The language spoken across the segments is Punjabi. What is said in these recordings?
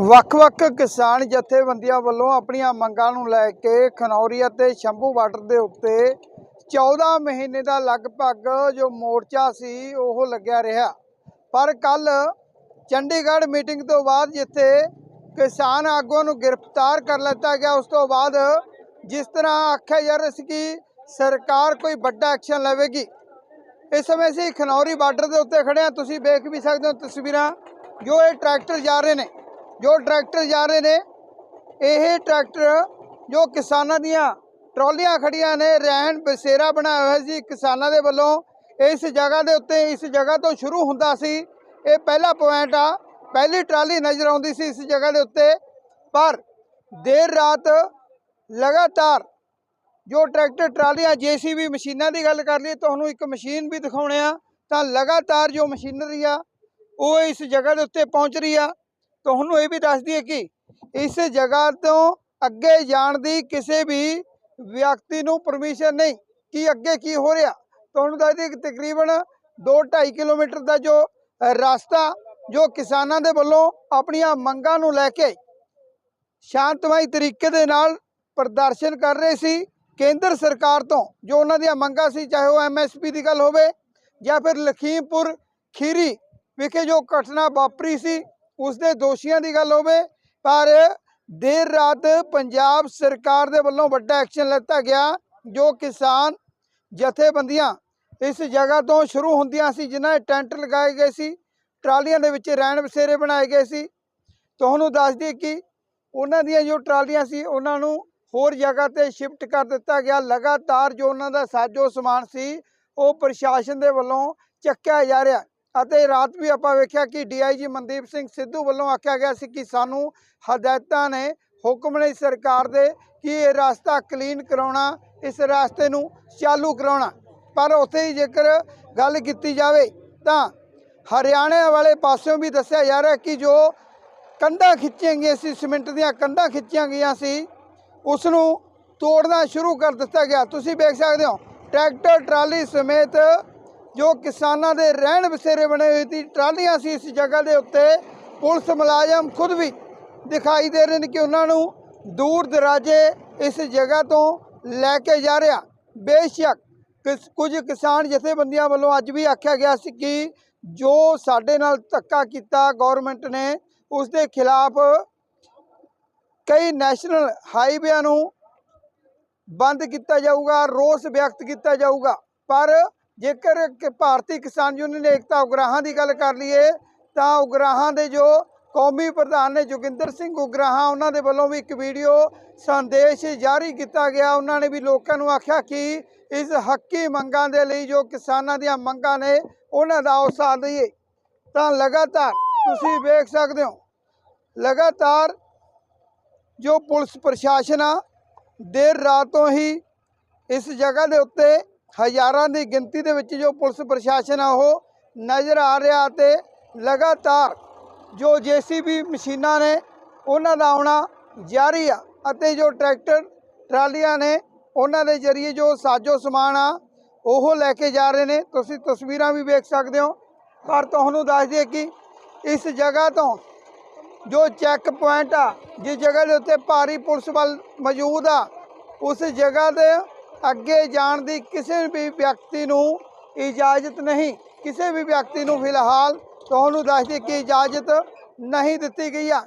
ਵੱਖ-ਵੱਖ ਕਿਸਾਨ ਜਥੇਬੰਦੀਆਂ ਵੱਲੋਂ ਆਪਣੀਆਂ ਮੰਗਾਂ ਨੂੰ ਲੈ ਕੇ ਖਨੌਰੀ ਅਤੇ ਸ਼ੰਭੂ ਬਾਰਡਰ ਦੇ ਉੱਤੇ 14 ਮਹੀਨੇ ਦਾ ਲਗਭਗ ਜੋ ਮੋਰਚਾ ਸੀ, ਉਹ ਲੱਗਿਆ ਰਿਹਾ। ਪਰ ਕੱਲ ਚੰਡੀਗੜ੍ਹ ਮੀਟਿੰਗ ਤੋਂ ਬਾਅਦ ਜਿੱਥੇ ਕਿਸਾਨ ਆਗੂਆਂ ਨੂੰ ਗ੍ਰਿਫਤਾਰ ਕਰ ਲਿੱਤਾ ਗਿਆ, ਉਸ ਤੋਂ ਬਾਅਦ ਜਿਸ ਤਰ੍ਹਾਂ ਆਖਿਆ ਜਾ ਰਿਹਾ ਸੀ ਕਿ ਸਰਕਾਰ ਕੋਈ ਵੱਡਾ ਐਕਸ਼ਨ ਲਵੇਗੀ। ਇਸ ਸਮੇਂ ਅਸੀਂ ਖਨੌਰੀ ਬਾਰਡਰ ਦੇ ਉੱਤੇ ਖੜੇ ਹਾਂ। ਤੁਸੀਂ ਵੇਖ ਵੀ ਸਕਦੇ ਹੋ ਤਸਵੀਰਾਂ ਜੋ ਇਹ ਟਰੈਕਟਰ ਜਾ ਰਹੇ ਨੇ। ਜੋ ਟਰੈਕਟਰ ਜਾ ਰਹੇ ਨੇ, ਇਹ ਟਰੈਕਟਰ ਜੋ ਕਿਸਾਨਾਂ ਦੀਆਂ ਟਰਾਲੀਆਂ ਖੜੀਆਂ ਨੇ, ਰਹਿਣ ਬਸੇਰਾ ਬਣਾਇਆ ਹੋਇਆ ਸੀ ਕਿਸਾਨਾਂ ਦੇ ਵੱਲੋਂ, ਇਸ ਜਗ੍ਹਾ ਦੇ ਉੱਤੇ, ਇਸ ਜਗ੍ਹਾ ਤੋਂ ਸ਼ੁਰੂ ਹੁੰਦਾ ਸੀ, ਇਹ ਪਹਿਲਾ ਪੁਆਇੰਟ ਆ, ਪਹਿਲੀ ਟਰਾਲੀ ਨਜ਼ਰ ਆਉਂਦੀ ਸੀ ਇਸ ਜਗ੍ਹਾ ਦੇ ਉੱਤੇ, ਪਰ ਦੇਰ ਰਾਤ ਲਗਾਤਾਰ ਜੋ ਟਰੈਕਟਰ, ਟਰਾਲੀਆਂ, ਜੀਸੀਬੀ ਮਸ਼ੀਨਾਂ ਦੀ ਗੱਲ ਕਰ ਲਈਏ, ਤੁਹਾਨੂੰ ਇੱਕ ਮਸ਼ੀਨ ਵੀ ਦਿਖਾਉਣੇ ਆ, ਤਾਂ ਲਗਾਤਾਰ ਜੋ ਮਸ਼ੀਨਰੀ ਆ, ਉਹ ਇਸ ਜਗ੍ਹਾ ਦੇ ਉੱਤੇ ਪਹੁੰਚ ਰਹੀ ਆ ਤੁਹਾਨੂੰ ਇਹ ਵੀ ਦੱਸ ਦਈਏ ਕਿ ਇਸ ਜਗ੍ਹਾ ਤੋਂ ਅੱਗੇ ਜਾਣ ਦੀ ਕਿਸੇ ਵੀ ਵਿਅਕਤੀ ਨੂੰ ਪਰਮਿਸ਼ਨ ਨਹੀਂ। ਕਿ ਅੱਗੇ ਕੀ ਹੋ ਰਿਹਾ? ਤੁਹਾਨੂੰ ਦੱਸ ਦਈਏ ਕਿ ਤਕਰੀਬਨ 2.5 ਕਿਲੋਮੀਟਰ ਦਾ ਜੋ ਰਸਤਾ, ਜੋ ਕਿਸਾਨਾਂ ਦੇ ਵੱਲੋਂ ਆਪਣੀਆਂ ਮੰਗਾਂ ਨੂੰ ਲੈ ਕੇ ਸ਼ਾਂਤਮਈ ਤਰੀਕੇ ਦੇ ਨਾਲ ਪ੍ਰਦਰਸ਼ਨ ਕਰ ਰਹੇ ਸੀ, ਕੇਂਦਰ ਸਰਕਾਰ ਤੋਂ ਜੋ ਉਹਨਾਂ ਦੀਆਂ ਮੰਗਾਂ ਸੀ, ਚਾਹੇ ਉਹ ਐਮਐਸਪੀ ਦੀ ਗੱਲ ਹੋਵੇ ਜਾਂ ਫਿਰ ਲਖੀਮਪੁਰ ਖੀਰੀ ਵਿਖੇ ਜੋ ਘਟਨਾ ਵਾਪਰੀ ਸੀ ਉਸ ਦੇ ਦੋਸ਼ੀਆਂ ਦੀ ਗੱਲ ਹੋਵੇ, ਪਰ ਦੇਰ ਰਾਤ ਪੰਜਾਬ ਸਰਕਾਰ ਦੇ ਵੱਲੋਂ ਵੱਡਾ ਐਕਸ਼ਨ ਲਿੱਤਾ ਗਿਆ, ਜੋ ਕਿਸਾਨ ਜਥੇਬੰਦੀਆਂ ਇਸ ਜਗ੍ਹਾ ਤੋਂ ਸ਼ੁਰੂ ਹੁੰਦੀਆਂ ਸੀ, ਜਿਨ੍ਹਾਂ 'ਤੇ ਟੈਂਟ ਲਗਾਏ ਗਏ ਸੀ, ਟਰਾਲੀਆਂ ਦੇ ਵਿੱਚ ਰਹਿਣ ਬਸੇਰੇ ਬਣਾਏ ਗਏ ਸੀ। ਤੁਹਾਨੂੰ ਦੱਸ ਦਈਏ ਕਿ ਉਹਨਾਂ ਦੀਆਂ ਜੋ ਟਰਾਲੀਆਂ ਸੀ, ਉਹਨਾਂ ਨੂੰ ਹੋਰ ਜਗ੍ਹਾ ਤੇ ਸ਼ਿਫਟ ਕਰ ਦਿੱਤਾ ਗਿਆ। ਲਗਾਤਾਰ ਜੋ ਉਹਨਾਂ ਦਾ ਸਾਜੋ ਸਮਾਨ ਸੀ, ਉਹ ਪ੍ਰਸ਼ਾਸਨ ਦੇ ਵੱਲੋਂ ਚੱਕਿਆ ਜਾ ਰਿਹਾ। ਅਤੇ ਰਾਤ ਵੀ ਆਪਾਂ ਵੇਖਿਆ ਕਿ ਡੀਆਈਜੀ ਮਨਦੀਪ ਸਿੰਘ ਸਿੱਧੂ ਵੱਲੋਂ ਆਖਿਆ ਗਿਆ ਸੀ ਕਿ ਸਾਨੂੰ ਹਦਾਇਤਾਂ ਨੇ ਹੁਕਮ ਨੇ ਸਰਕਾਰ ਦੇ ਕਿ ਇਹ ਰਸਤਾ ਕਲੀਨ ਕਰਾਉਣਾ, ਇਸ ਰਸਤੇ ਨੂੰ ਚਾਲੂ ਕਰਾਉਣਾ। ਪਰ ਉੱਥੇ ਹੀ ਜੇਕਰ ਗੱਲ ਕੀਤੀ ਜਾਵੇ ਤਾਂ ਹਰਿਆਣੇ ਵਾਲੇ ਪਾਸਿਓਂ ਵੀ ਦੱਸਿਆ ਜਾ ਰਿਹਾ ਕਿ ਜੋ ਕੰਧਾਂ ਖਿੱਚੀਆਂ ਗਈਆਂ ਸੀ, ਸੀਮੈਂਟ ਦੀਆਂ ਕੰਧਾਂ ਖਿੱਚੀਆਂ ਗਈਆਂ ਸੀ ਉਸ ਨੂੰ ਤੋੜਨਾ ਸ਼ੁਰੂ ਕਰ ਦਿੱਤਾ ਗਿਆ। ਤੁਸੀਂ ਵੇਖ ਸਕਦੇ ਹੋ, ਟਰੈਕਟਰ, ਟਰਾਲੀ ਸਮੇਤ ਜੋ ਕਿਸਾਨਾਂ ਦੇ ਰਹਿਣ ਬਸੇਰੇ ਬਣੇ ਹੋਏ ਸੀ, ਟਰਾਲੀਆਂ ਸੀ ਇਸ ਜਗ੍ਹਾ ਦੇ ਉੱਤੇ, ਪੁਲਿਸ ਮੁਲਾਜ਼ਮ ਖੁਦ ਵੀ ਦਿਖਾਈ ਦੇ ਰਹੇ ਨੇ ਕਿ ਉਹਨਾਂ ਨੂੰ ਦੂਰ ਦਰਾਜੇ ਇਸ ਜਗ੍ਹਾ ਤੋਂ ਲੈ ਕੇ ਜਾ ਰਿਹਾ। ਬੇਸ਼ੱਕ ਕਿਸ- ਕੁਝ ਕਿਸਾਨ ਜਥੇਬੰਦੀਆਂ ਵੱਲੋਂ ਅੱਜ ਵੀ ਆਖਿਆ ਗਿਆ ਸੀ ਕਿ ਜੋ ਸਾਡੇ ਨਾਲ ਧੱਕਾ ਕੀਤਾ ਗਵਰਨਮੈਂਟ ਨੇ ਉਸ ਦੇ ਖਿਲਾਫ ਕਈ ਨੈਸ਼ਨਲ ਹਾਈਵੇਆਂ ਨੂੰ ਬੰਦ ਕੀਤਾ ਜਾਊਗਾ, ਰੋਸ ਵਿਅਕਤ ਕੀਤਾ ਜਾਊਗਾ। ਪਰ ਜੇਕਰ ਕਿ ਭਾਰਤੀ ਕਿਸਾਨ ਯੂਨੀਅਨ ਏਕਤਾ ਉਗਰਾਹਾਂ ਦੀ ਗੱਲ ਕਰ ਲਈਏ, ਤਾਂ ਉਗਰਾਹਾਂ ਦੇ ਜੋ ਕੌਮੀ ਪ੍ਰਧਾਨ ਨੇ ਜੋਗਿੰਦਰ ਸਿੰਘ ਉਗਰਾਹਾਂ, ਉਹਨਾਂ ਦੇ ਵੱਲੋਂ ਵੀ ਇੱਕ ਵੀਡੀਓ ਸੰਦੇਸ਼ ਜਾਰੀ ਕੀਤਾ ਗਿਆ। ਉਹਨਾਂ ਨੇ ਵੀ ਲੋਕਾਂ ਨੂੰ ਆਖਿਆ ਕਿ ਇਸ ਹੱਕੀ ਮੰਗਾਂ ਦੇ ਲਈ ਜੋ ਕਿਸਾਨਾਂ ਦੀਆਂ ਮੰਗਾਂ ਨੇ, ਉਹਨਾਂ ਦਾ ਉਹ ਸਾਥ ਤਾਂ ਲਗਾਤਾਰ ਤੁਸੀਂ ਵੇਖ ਸਕਦੇ ਹੋ, ਲਗਾਤਾਰ ਜੋ ਪੁਲਿਸ ਪ੍ਰਸ਼ਾਸਨ ਆ, ਦੇਰ ਰਾਤ ਤੋਂ ਹੀ ਇਸ ਜਗ੍ਹਾ ਦੇ ਉੱਤੇ ਹਜ਼ਾਰਾਂ ਦੀ ਗਿਣਤੀ ਦੇ ਵਿੱਚ ਜੋ ਪੁਲਿਸ ਪ੍ਰਸ਼ਾਸਨ ਆ ਉਹ ਨਜ਼ਰ ਆ ਰਿਹਾ ਤੇ ਲਗਾਤਾਰ ਜੋ ਜੀਸੀਬੀ ਮਸ਼ੀਨਾਂ ਨੇ ਉਹਨਾਂ ਦਾ ਆਉਣਾ ਜਾਰੀ ਆ ਅਤੇ ਜੋ ਟਰੈਕਟਰ ਟਰਾਲੀਆਂ ਨੇ ਉਹਨਾਂ ਦੇ ਜ਼ਰੀਏ ਜੋ ਸਾਜੋ ਸਮਾਨ ਆ, ਉਹ ਲੈ ਕੇ ਜਾ ਰਹੇ ਨੇ। ਤੁਸੀਂ ਤਸਵੀਰਾਂ ਵੀ ਵੇਖ ਸਕਦੇ ਹੋ। ਪਰ ਤੁਹਾਨੂੰ ਦੱਸ ਦਈਏ ਕਿ ਇਸ ਜਗ੍ਹਾ ਤੋਂ ਜੋ ਚੈੱਕ ਪੁਆਇੰਟ ਆ, ਜਿਸ ਜਗ੍ਹਾ ਦੇ ਉੱਤੇ ਭਾਰੀ ਪੁਲਿਸ ਬਲ ਮੌਜੂਦ ਆ, ਉਸ ਜਗ੍ਹਾ ਦੇ ਅੱਗੇ ਜਾਣ ਦੀ ਕਿਸੇ ਵੀ ਵਿਅਕਤੀ ਨੂੰ ਇਜਾਜ਼ਤ ਨਹੀਂ, ਕਿਸੇ ਵੀ ਵਿਅਕਤੀ ਨੂੰ ਫਿਲਹਾਲ ਤੁਹਾਨੂੰ ਦੱਸ ਦਈਏ ਕਿ ਇਜਾਜ਼ਤ ਨਹੀਂ ਦਿੱਤੀ ਗਈ ਆ।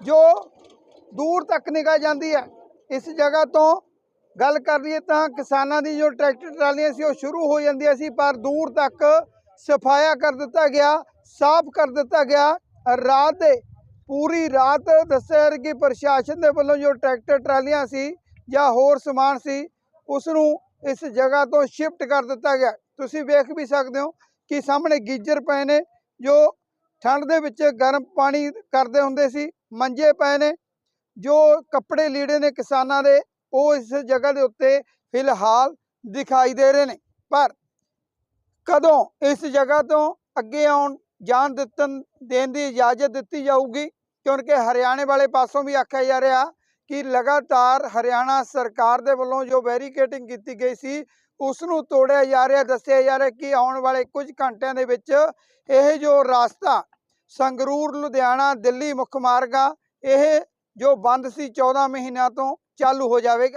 ਜੋ ਦੂਰ ਤੱਕ ਨਿਗਾਹ ਜਾਂਦੀ ਹੈ, ਇਸ ਜਗ੍ਹਾ ਤੋਂ ਗੱਲ ਕਰ ਲਈਏ ਤਾਂ ਕਿਸਾਨਾਂ ਦੀ ਜੋ ਟਰੈਕਟਰ ਟਰਾਲੀਆਂ ਸੀ, ਉਹ ਸ਼ੁਰੂ ਹੋ ਜਾਂਦੀਆਂ ਸੀ, ਪਰ ਦੂਰ ਤੱਕ ਸਫਾਇਆ ਕਰ ਦਿੱਤਾ ਗਿਆ, ਸਾਫ਼ ਕਰ ਦਿੱਤਾ ਗਿਆ। ਰਾਤ ਦੇ, ਪੂਰੀ ਰਾਤ ਦੱਸਿਆ ਜਾ ਰਿਹਾ ਕਿ ਪ੍ਰਸ਼ਾਸਨ ਦੇ ਵੱਲੋਂ ਜੋ ਟਰੈਕਟਰ ਟਰਾਲੀਆਂ ਸੀ ਜਾਂ ਹੋਰ ਸਮਾਨ ਸੀ ਉਸ ਨੂੰ ਇਸ ਜਗ੍ਹਾ ਤੋਂ ਸ਼ਿਫਟ ਕਰ ਦਿੱਤਾ ਗਿਆ। ਤੁਸੀਂ ਵੇਖ ਵੀ ਸਕਦੇ ਹੋ ਕਿ ਸਾਹਮਣੇ ਗੀਜ਼ਰ ਪਏ ਨੇ, ਜੋ ਠੰਡ ਦੇ ਵਿੱਚ ਗਰਮ ਪਾਣੀ ਕਰਦੇ ਹੁੰਦੇ ਸੀ, ਮੰਜੇ ਪਏ ਨੇ, ਜੋ ਕੱਪੜੇ ਲੀੜੇ ਨੇ ਕਿਸਾਨਾਂ ਦੇ, ਉਹ ਇਸ ਜਗ੍ਹਾ ਦੇ ਉੱਤੇ ਫਿਲਹਾਲ ਦਿਖਾਈ ਦੇ ਰਹੇ ਨੇ। ਪਰ ਕਦੋਂ ਇਸ ਜਗ੍ਹਾ ਤੋਂ ਅੱਗੇ ਆਉਣ, ਜਾਣ ਦਿੱਤਨ, ਦੇਣ ਦੀ ਇਜਾਜ਼ਤ ਦਿੱਤੀ ਜਾਊਗੀ? ਕਿਉਂਕਿ ਹਰਿਆਣੇ ਵਾਲੇ ਪਾਸੋਂ ਵੀ ਆਖਿਆ ਜਾ ਰਿਹਾ ਕਿ ਲਗਾਤਾਰ ਹਰਿਆਣਾ ਸਰਕਾਰ ਦੇ ਵੱਲੋਂ ਜੋ ਬੈਰੀਕੇਟਿੰਗ ਕੀਤੀ ਗਈ ਸੀ ਉਸ ਨੂੰ ਤੋੜਿਆ ਜਾ ਰਿਹਾ, ਦੱਸਿਆ ਜਾ ਰਿਹਾ ਕਿ ਆਉਣ ਵਾਲੇ ਕੁਝ ਘੰਟਿਆਂ ਦੇ ਵਿੱਚ ਇਹ ਜੋ ਰਾਸਤਾ ਸੰਗਰੂਰ, ਲੁਧਿਆਣਾ, ਦਿੱਲੀ ਮੁੱਖ ਮਾਰਗ ਆ ਇਹ ਜੋ ਬੰਦ ਸੀ 14 ਮਹੀਨਿਆਂ ਤੋਂ ਚਾਲੂ ਹੋ ਜਾਵੇਗਾ।